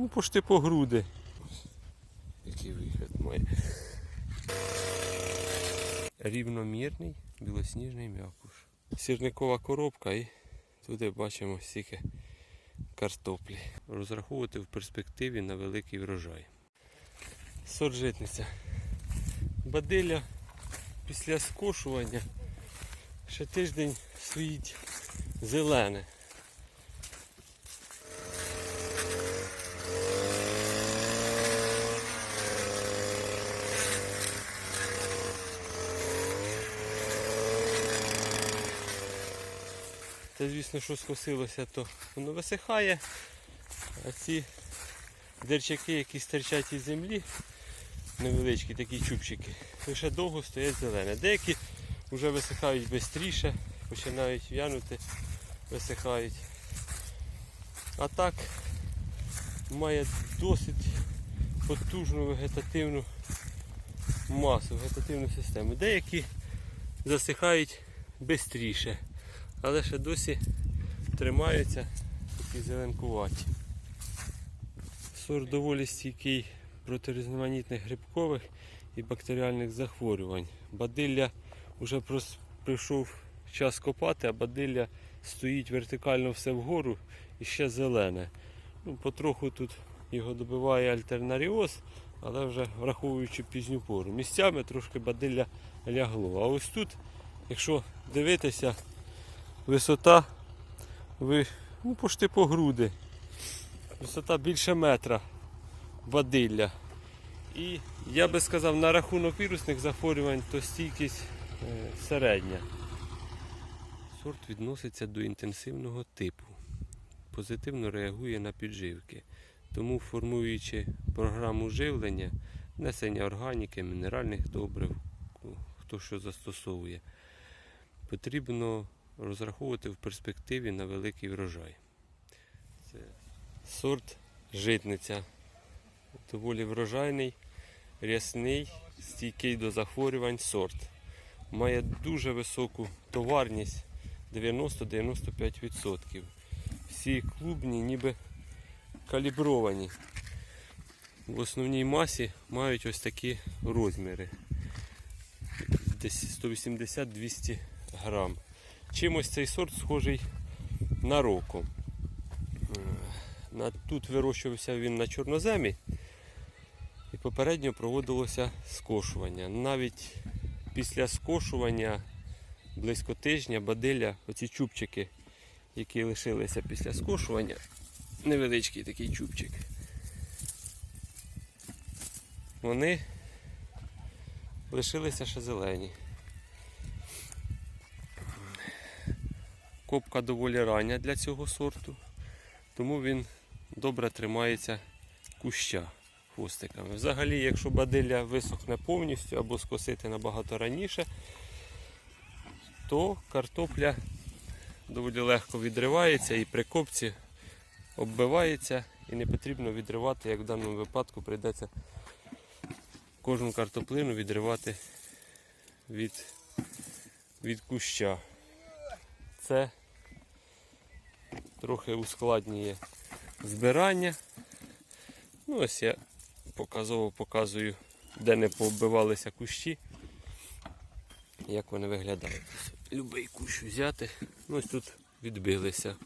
Ну, пошти по груди. Який вигляд має. Рівномірний білосніжний м'якуш. Сірникова коробка і туди бачимо стільки картоплі. Розраховувати в перспективі на великий врожай. Сорт житниця. Бадилля після скошування ще тиждень стоїть зелене. Це, звісно, що скосилося, то воно висихає, а ці дерчаки, які стирчать із землі, невеличкі такі чубчики, лише довго стоять зелене. Деякі вже висихають швидше, починають в'янути, висихають. А так має досить потужну вегетативну масу, вегетативну систему. Деякі засихають швидше, але ще досі тримаються такі зеленкуваті. Сорт доволі стійкий проти різноманітних грибкових і бактеріальних захворювань. Бадилля вже прийшов час копати, а бадилля стоїть вертикально все вгору і ще зелене. Ну, потроху тут його добиває альтернаріоз, але вже враховуючи пізню пору. Місцями трошки бадилля лягло. А ось тут, якщо дивитися, висота ви, ну, пошти по груди. Висота більше метра бадилля. І я би сказав, на рахунок вірусних захворювань, то стійкість е, середня. Сорт відноситься до інтенсивного типу. Позитивно реагує на підживки. Тому формуючи програму живлення, внесення органіки, мінеральних добрив, ну, хто що застосовує, потрібно розраховувати в перспективі на великий врожай. Це сорт житниця. Доволі врожайний, рясний, стійкий до захворювань сорт. Має дуже високу товарність 90-95%. Всі клубні ніби калібровані. В основній масі мають ось такі розміри. Десь 180-200 грам. Чимось цей сорт схожий на року. Тут вирощувався він на чорноземі і попередньо проводилося скошування. Навіть після скошування близько тижня бадилля, оці чубчики, які лишилися після скошування, невеличкий такий чубчик. Вони лишилися ще зелені. Копка доволі рання для цього сорту, тому він добре тримається куща хвостиками. Взагалі, якщо бадилля висохне повністю або скосити набагато раніше, то картопля доволі легко відривається і при копці оббивається і не потрібно відривати, як в даному випадку прийдеться кожну картоплину відривати від, від куща. Це трохи ускладнює збирання. Ну, ось я показово показую, де не пооббивалися кущі, як вони виглядають. Любий кущ взяти. Ну, ось тут відбилися.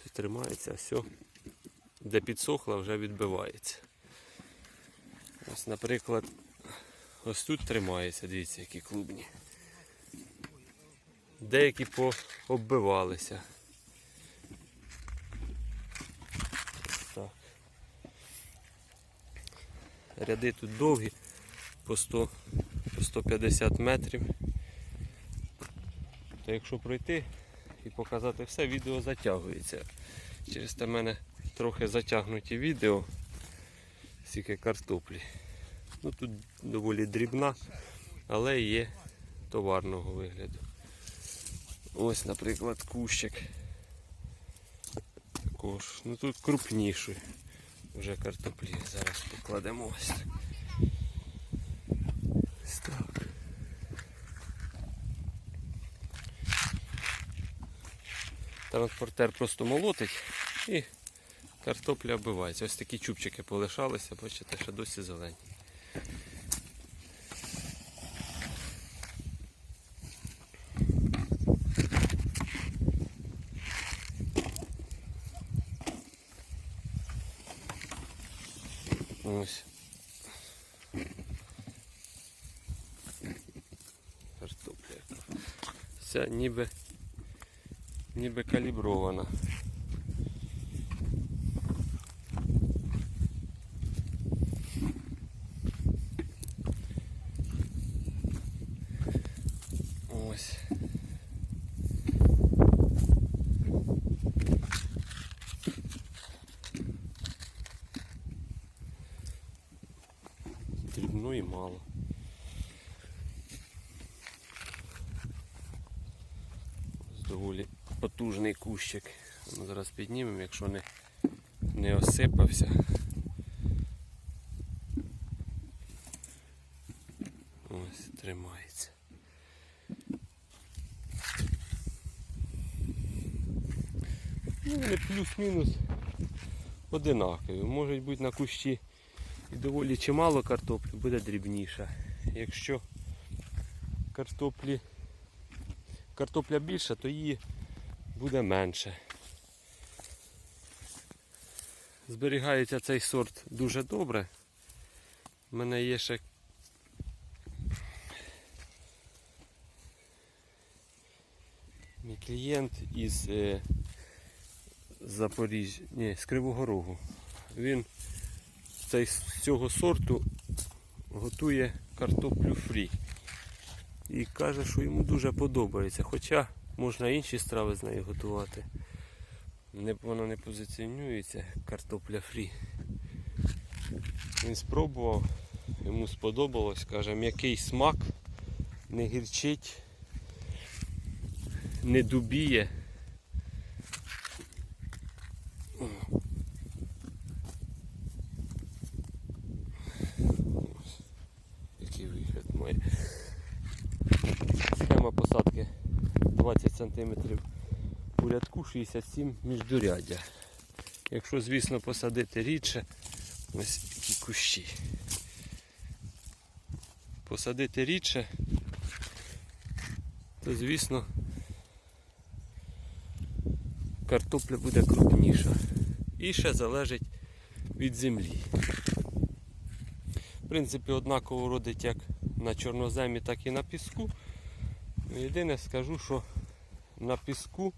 Все тримається, все. Де підсохло, вже відбивається. Ось, наприклад, ось тут тримається, дивіться, які клубні. Деякі пооббивалися. Ось так. Ряди тут довгі, по 100, по 150 метрів. То якщо пройти і показати все, відео затягується. Через те мене трохи затягнуті відео, стільки картоплі. Ну тут доволі дрібна, але є товарного вигляду. Ось, наприклад, кущик. Також. Ну тут крупніший вже картоплі. Зараз покладемо ось. Так. Транспортер просто молотить і Картопля оббивається. Ось такі чубчики полишалися, бачите, ще досі зелені. Ось. Вся ніби, ніби калібрована. Ось. Дрібно і мало. Ось доволі потужний кущик. Ми зараз піднімемо, якщо не, не осипався. Ось тримається. Ну, вони плюс-мінус одинакові. Можуть бути на кущі і доволі чимало картоплі, буде дрібніша. Якщо картоплі, картопля більша, то її буде менше. Зберігається цей сорт дуже добре. У мене є ще мій клієнт із е, Запоріжжя, ні, з Кривого Рогу. Він цей, з цього сорту готує картоплю фрі. І каже, що йому дуже подобається. Хоча можна інші страви з нею готувати. Не, Вона не позиціонується картопля фрі. Він спробував, йому сподобалось, каже, м'який смак, не гірчить, не дубіє. Який вигляд має. Схема посадки 20 см у рядку 67 міждуряддя. Якщо, звісно, посадити рідше, ось такі кущі. Посадити рідше, то звісно картопля буде крупніша. І ще залежить від землі. В принципі, однаково родить як на чорноземі, так і на піску. Ну, Єдине скажу, що на піску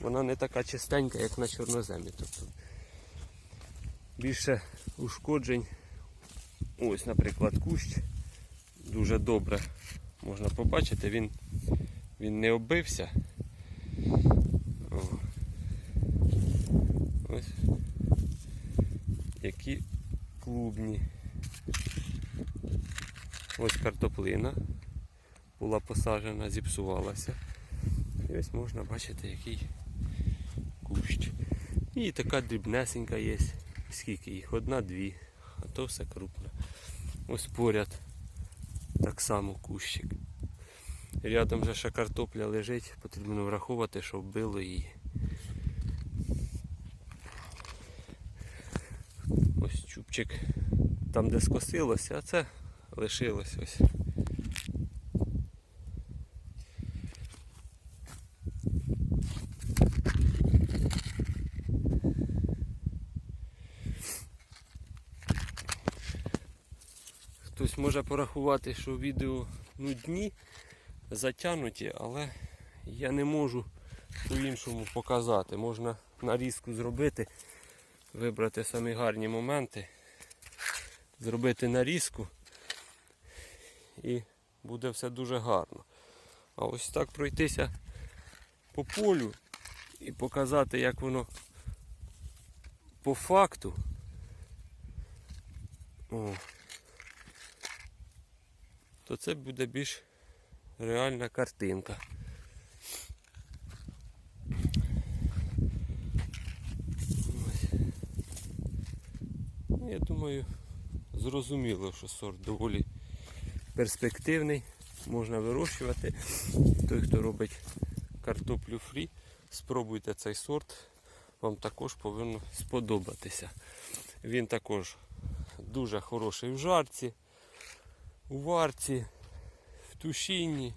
вона не така чистенька, як на чорноземі. Тобто більше ушкоджень. Ось, наприклад, кущ дуже добре можна побачити, він, він не оббився. Ось які клубні. Ось картоплина була посаджена, зіпсувалася. І ось можна бачити, який кущ. І така дрібнесенька є. Скільки їх? Одна-дві, а то все крупне. Ось поряд так само кущик. Рядом же ще картопля лежить, потрібно враховувати, щоб вбило її. Ось чубчик там, де скосилося, а це лишилось ось. Хтось може порахувати, що відео нудні, затягнуті, але я не можу по-іншому показати. Можна нарізку зробити, вибрати самі гарні моменти, зробити нарізку і буде все дуже гарно. А ось так пройтися по полю і показати, як воно по факту. О, то це буде більш реальна картинка. Я думаю, зрозуміло, що сорт доволі перспективний, можна вирощувати. Той, хто робить картоплю фрі, спробуйте цей сорт. вам також повинно сподобатися. Він також дуже хороший в жарці, у варці, в тушінні.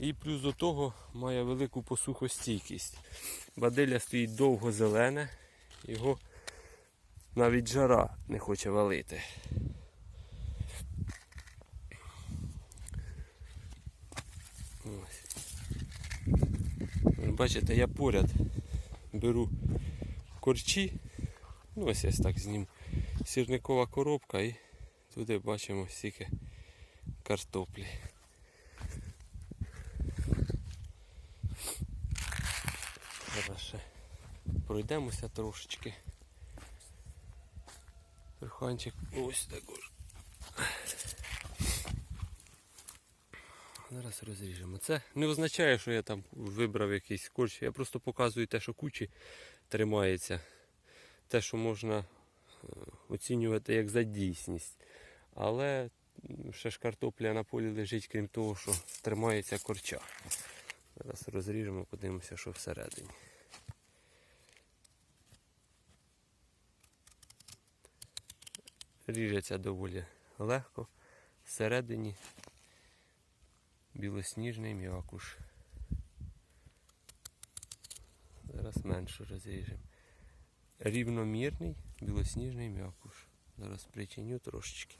І плюс до того має велику посухостійкість. Баделя стоїть довго зелене, його навіть жара не хоче валити. Ось. Бачите, я поряд беру корчі. Ну, ось ось так зніму. Сірникова коробка і туди бачимо стільки картоплі. Зараз пройдемося трошечки. Верханчик ось також. Зараз розріжемо. Це не означає, що я там вибрав якийсь корч. Я просто показую те, що кучі тримається. Те, що можна е, оцінювати як за дійсність. Але ще ж картопля на полі лежить, крім того, що тримається корча. Зараз розріжемо, подивимося, що всередині. Ріжеться доволі легко. Всередині білосніжний м'якуш. Зараз менше розріжемо. Рівномірний білосніжний м'якуш. Зараз причиню трошечки.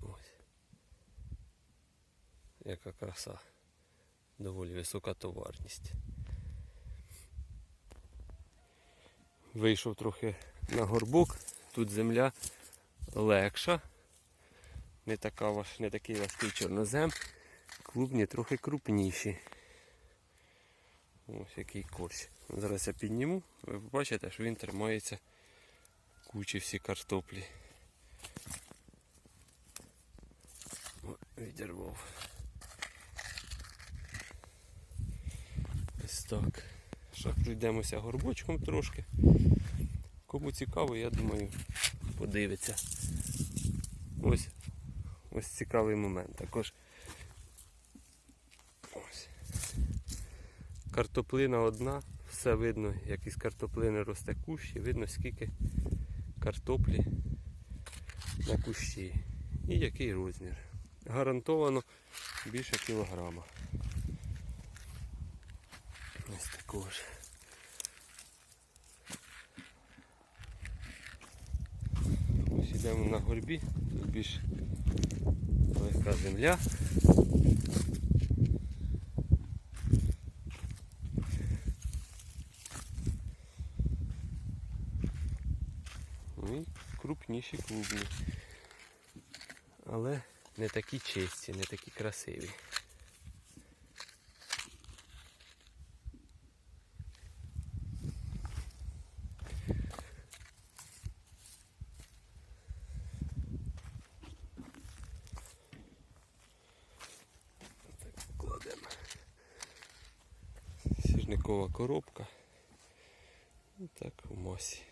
Ось. Яка краса. Доволі висока товарність. Вийшов трохи на горбок. Тут земля легша. Не, така не такий важкий чорнозем. Клубні трохи крупніші. Ось який корч. Зараз я підніму, ви побачите, що він тримається кучі всі картоплі. О, відірвав. Ось так. Ще пройдемося горбочком трошки. Кому цікаво, я думаю, подивиться. Ось ось цікавий момент. Також Картоплина одна, все видно, як із картоплини росте кущ, і видно скільки картоплі на кущі. І який розмір. Гарантовано більше кілограма. Ось також. Ось йдемо на горбі, тут більш легка земля. Ну і крупніші клубні. Але не такі чисті, не такі красиві. Сірникова коробка. І так в масі.